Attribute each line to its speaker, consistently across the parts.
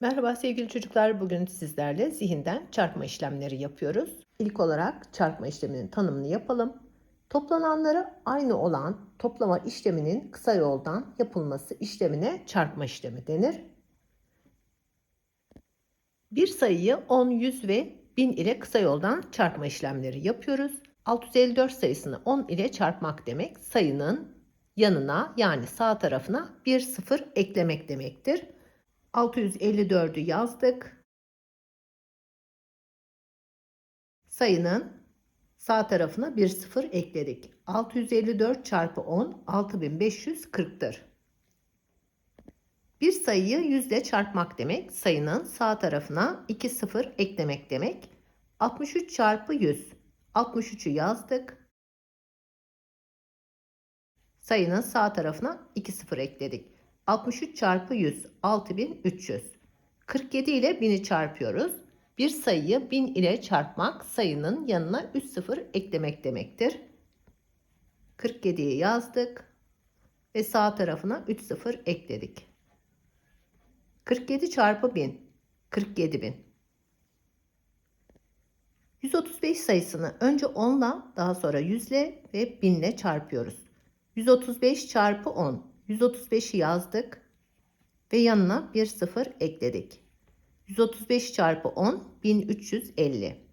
Speaker 1: Merhaba sevgili çocuklar. Bugün sizlerle zihinden çarpma işlemleri yapıyoruz. İlk olarak çarpma işleminin tanımını yapalım. Toplananları aynı olan toplama işleminin kısa yoldan yapılması işlemine çarpma işlemi denir. Bir sayıyı 10, 100 ve 1000 ile kısa yoldan çarpma işlemleri yapıyoruz. 654 sayısını 10 ile çarpmak demek sayının yanına yani sağ tarafına bir sıfır eklemek demektir. 654'ü yazdık. Sayının sağ tarafına bir sıfır ekledik. 654 çarpı 10 6540'tır. Bir sayıyı yüzle çarpmak demek. Sayının sağ tarafına 2 sıfır eklemek demek. 63 çarpı 100. 63'ü yazdık. Sayının sağ tarafına 2 sıfır ekledik. 63 çarpı 100 6300. 47 ile 1000'i çarpıyoruz. Bir sayıyı 1000 ile çarpmak sayının yanına 3 sıfır eklemek demektir. 47'yi yazdık ve sağ tarafına 3 sıfır ekledik. 47 çarpı 1000 47000. 135 sayısını önce 10 ile daha sonra 100 ile ve 1000 ile çarpıyoruz. 135 çarpı 10 135'i yazdık ve yanına bir sıfır ekledik. 135 çarpı 10 1350.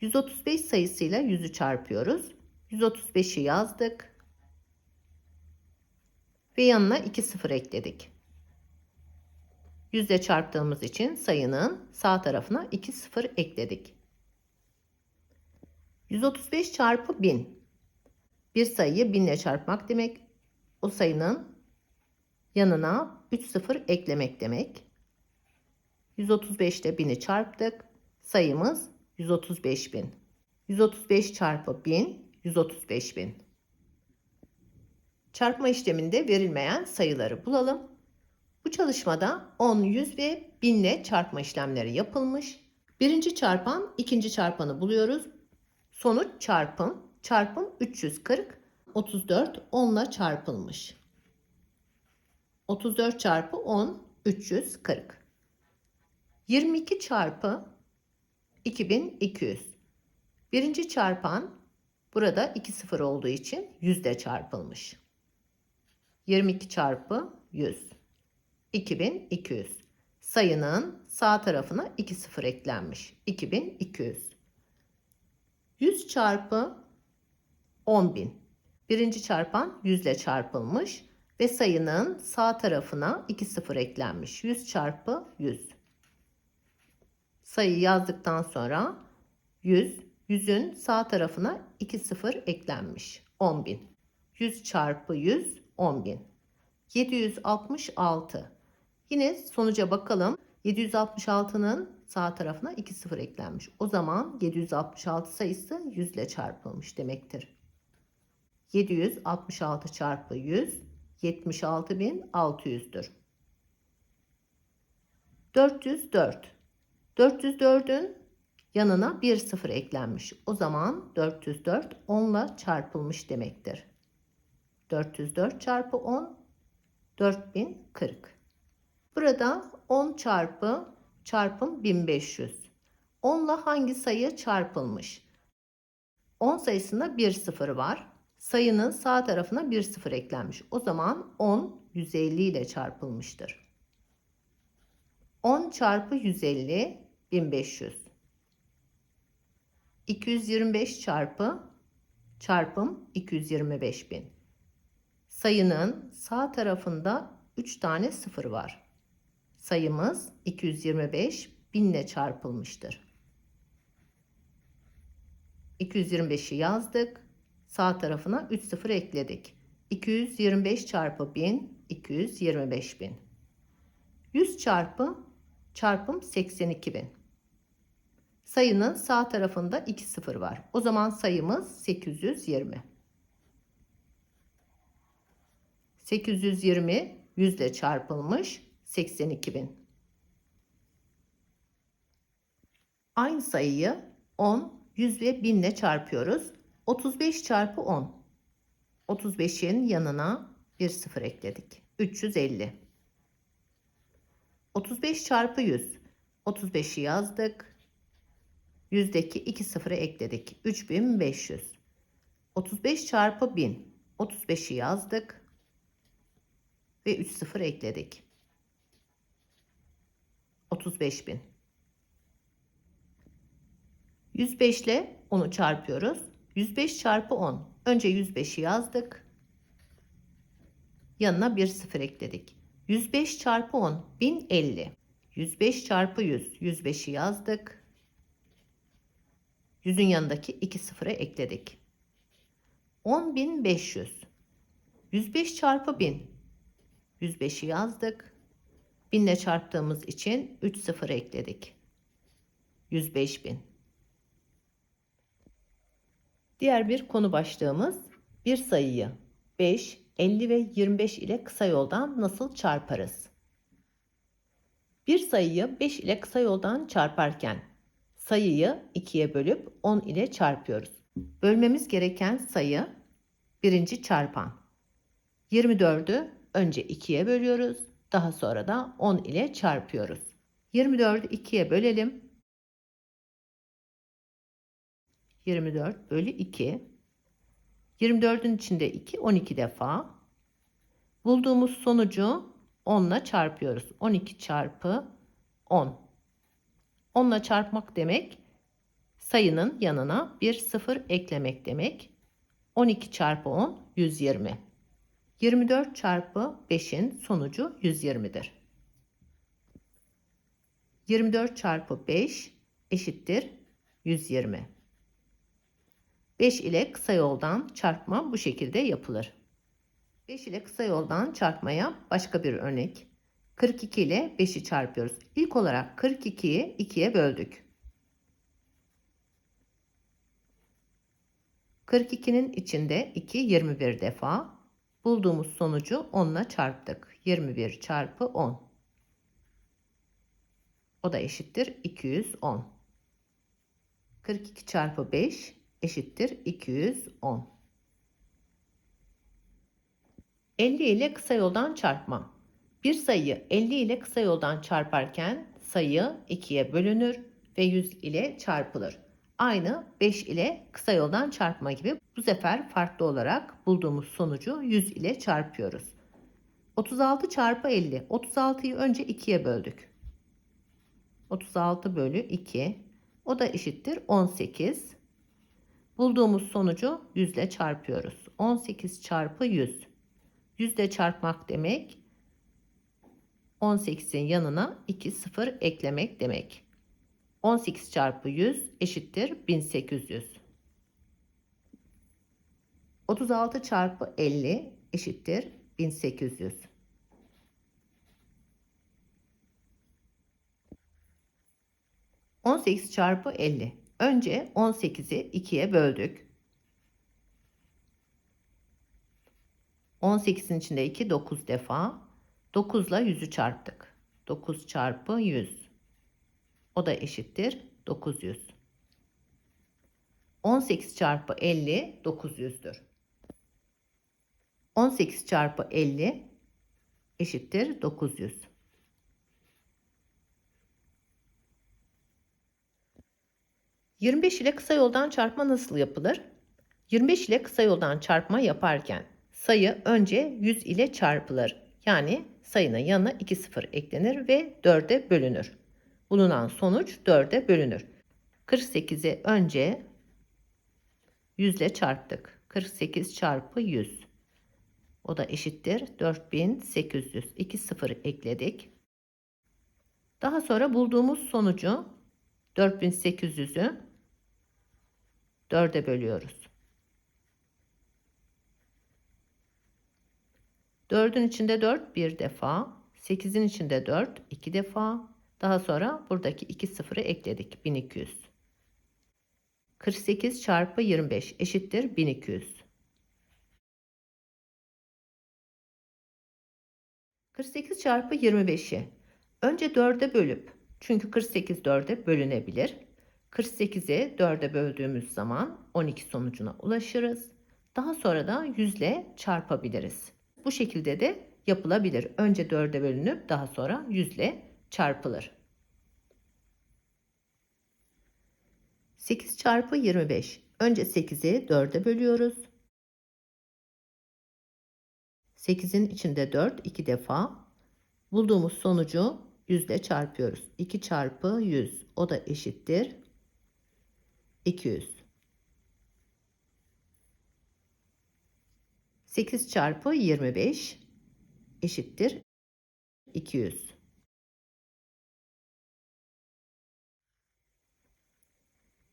Speaker 1: 135 sayısıyla 100'ü çarpıyoruz. 135'i yazdık ve yanına 2 sıfır ekledik. 100 ile çarptığımız için sayının sağ tarafına 2 sıfır ekledik. 135 çarpı 1000. Bir sayıyı 1000 ile çarpmak demek. O sayının yanına 3 sıfır eklemek demek. 135 ile 1000'i çarptık. Sayımız 135.000. 135 çarpı 1000 135.000. Çarpma işleminde verilmeyen sayıları bulalım. Bu çalışmada 10, 100 ve 1000 ile çarpma işlemleri yapılmış. Birinci çarpan ikinci çarpanı buluyoruz. Sonuç çarpım. Çarpım 340. 34 10 ile çarpılmış. 34 çarpı 10 340. 22 çarpı 2200. Birinci çarpan burada 2 sıfır olduğu için yüzde çarpılmış. 22 çarpı 100. 2200. Sayının sağ tarafına 2 sıfır eklenmiş. 2200. 100 çarpı 10.000. Birinci çarpan yüzle çarpılmış ve sayının sağ tarafına 2 sıfır eklenmiş. 100 çarpı 100. Sayı yazdıktan sonra 100, 100'ün sağ tarafına 2 sıfır eklenmiş. 10.000. 100 çarpı 100, 10.000. 766. Yine sonuca bakalım. 766'nın sağ tarafına 2 sıfır eklenmiş. O zaman 766 sayısı 100 ile çarpılmış demektir. 766 çarpı 100 76.600'dür. 404. 404'ün yanına bir sıfır eklenmiş. O zaman 404 10 ile çarpılmış demektir. 404 çarpı 10 4040. Burada 10 çarpı çarpım 1500. 10 ile hangi sayı çarpılmış? 10 sayısında bir sıfır var. Sayının sağ tarafına bir sıfır eklenmiş. O zaman 10 150 ile çarpılmıştır. 10 çarpı 150 1500. 225 çarpı çarpım 225 bin. Sayının sağ tarafında 3 tane sıfır var. Sayımız 225 bin ile çarpılmıştır. 225'i yazdık. Sağ tarafına 3 sıfır ekledik. 225 çarpı 1000 225 bin. 100 çarpı çarpım 82 bin. Sayının sağ tarafında 2 sıfır var. O zaman sayımız 820. 820 100 ile çarpılmış 82 bin. Aynı sayıyı 10, 100 ve 1000 ile çarpıyoruz. 35 çarpı 10. 35'in yanına bir sıfır ekledik. 350. 35 çarpı 100. 35'i yazdık. Yüzdeki 2 sıfırı ekledik. 3500. 35 çarpı 1000. 35'i yazdık. Ve 3 sıfır ekledik. 35.000. 105 ile 10'u çarpıyoruz. 105 çarpı 10. Önce 105'i yazdık. Yanına bir sıfır ekledik. 105 çarpı 10 1050. 105 çarpı 100 105'i yazdık. 100'ün yanındaki 2 sıfırı ekledik. 10.500. 105 çarpı 1000. 105'i yazdık. 1000 ile çarptığımız için 3 sıfır ekledik. 105.000. Diğer bir konu başlığımız bir sayıyı 5, 50 ve 25 ile kısa yoldan nasıl çarparız? Bir sayıyı 5 ile kısa yoldan çarparken sayıyı 2'ye bölüp 10 ile çarpıyoruz. Bölmemiz gereken sayı birinci çarpan. 24'ü önce 2'ye bölüyoruz. Daha sonra da 10 ile çarpıyoruz. 24'ü 2'ye bölelim. 24 bölü 2. 24'ün içinde 2, 12 defa. Bulduğumuz sonucu 10 ile çarpıyoruz. 12 çarpı 10. 10 ile çarpmak demek sayının yanına bir sıfır eklemek demek. 12 çarpı 10 120. 24 çarpı 5'in sonucu 120'dir. 24 çarpı 5 eşittir 120. 5 ile kısa yoldan çarpma bu şekilde yapılır. 5 ile kısa yoldan çarpmaya başka bir örnek. 42 ile 5'i çarpıyoruz. İlk olarak 42'yi 2'ye böldük. 42'nin içinde 2 21 defa. Bulduğumuz sonucu 10 ile çarptık. 21 çarpı 10. O da eşittir 210. 42 çarpı 5 eşittir 210. 50 ile kısa yoldan çarpma. Bir sayıyı 50 ile kısa yoldan çarparken sayı 2'ye bölünür ve 100 ile çarpılır. Aynı 5 ile kısa yoldan çarpma gibi bu sefer farklı olarak bulduğumuz sonucu 100 ile çarpıyoruz. 36 çarpı 50. 36'yı önce 2'ye böldük. 36 bölü 2. O da eşittir 18. Bulduğumuz sonucu 100 ile çarpıyoruz. 18 çarpı 100. 100 ile çarpmak demek 18'in yanına 2 sıfır eklemek demek. 18 çarpı 100 eşittir 1800. 36 çarpı 50 eşittir 1800. On sekiz çarpı 50. Önce 18'i 2'ye böldük. 18'in içinde 2 9 defa. 9 ile 100'ü çarptık. 9 çarpı 100. O da eşittir 900. 18 çarpı 50 900'dür. 18 çarpı 50 eşittir 900. ...25 ile kısa yoldan çarpma nasıl yapılır? 25 ile kısa yoldan çarpma yaparken sayı önce 100 ile çarpılır. Yani sayının yanına 2 sıfır eklenir ve 4'e bölünür. Bulunan sonuç 4'e bölünür. 48'i önce 100 ile çarptık. 48 çarpı 100. O da eşittir 4800. 2 sıfır ekledik. Daha sonra bulduğumuz sonucu 4800'ü 4'e bölüyoruz. 4'ün içinde 4 bir defa. 8'in içinde 4 iki defa. Daha sonra buradaki 2 sıfırı ekledik. 1200. 48 çarpı 25 eşittir 1200. 48 çarpı 25'i önce 4'e bölüp çünkü 48 4'e bölünebilir. 48'i 4'e böldüğümüz zaman 12 sonucuna ulaşırız. Daha sonra da 100 ile çarpabiliriz. Bu şekilde de yapılabilir. Önce 4'e bölünüp daha sonra 100 ile çarpılır. 8 çarpı 25. Önce 8'i 4'e bölüyoruz. 8'in içinde 4 iki defa. Bulduğumuz sonucu 100 ile çarpıyoruz. 2 çarpı 100 o da eşittir 200. 8 çarpı 25 eşittir 200.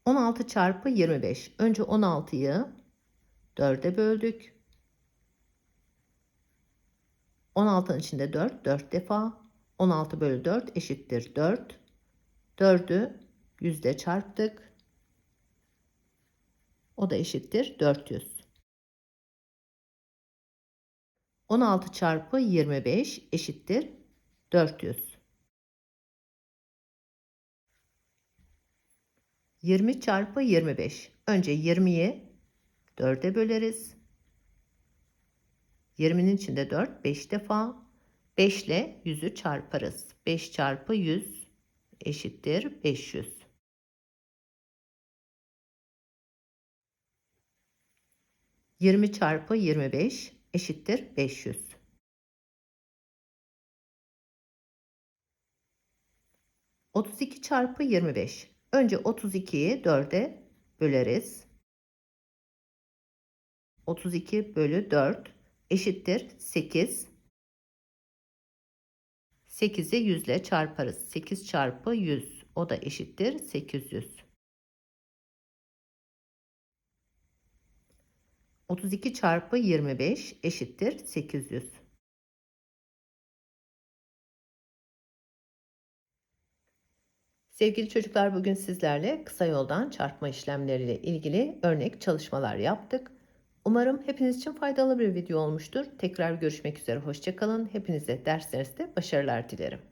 Speaker 1: 16 çarpı 25. Önce 16'yı 4'e böldük. 16'nın içinde 4, 4 defa. 16 bölü 4 eşittir 4. 4'ü yüzde çarptık. O da eşittir 400. 16 çarpı 25 eşittir 400. 20 çarpı 25. Önce 20'yi 4'e böleriz. 20'nin içinde 4, 5 defa. 5 ile 100'ü çarparız. 5 çarpı 100 eşittir 500. Yirmi çarpı 25 eşittir 500. Otuz iki çarpı 25. Önce 32'yi 4'e böleriz. 32 bölü 4 eşittir 8. 8'i 100 ile çarparız. 8 çarpı 100 o da eşittir 800. 32 çarpı 25 eşittir 800. Sevgili çocuklar bugün sizlerle kısa yoldan çarpma işlemleriyle ilgili örnek çalışmalar yaptık. Umarım hepiniz için faydalı bir video olmuştur. Tekrar görüşmek üzere. Hoşçakalın. Hepinize derslerinizde başarılar dilerim.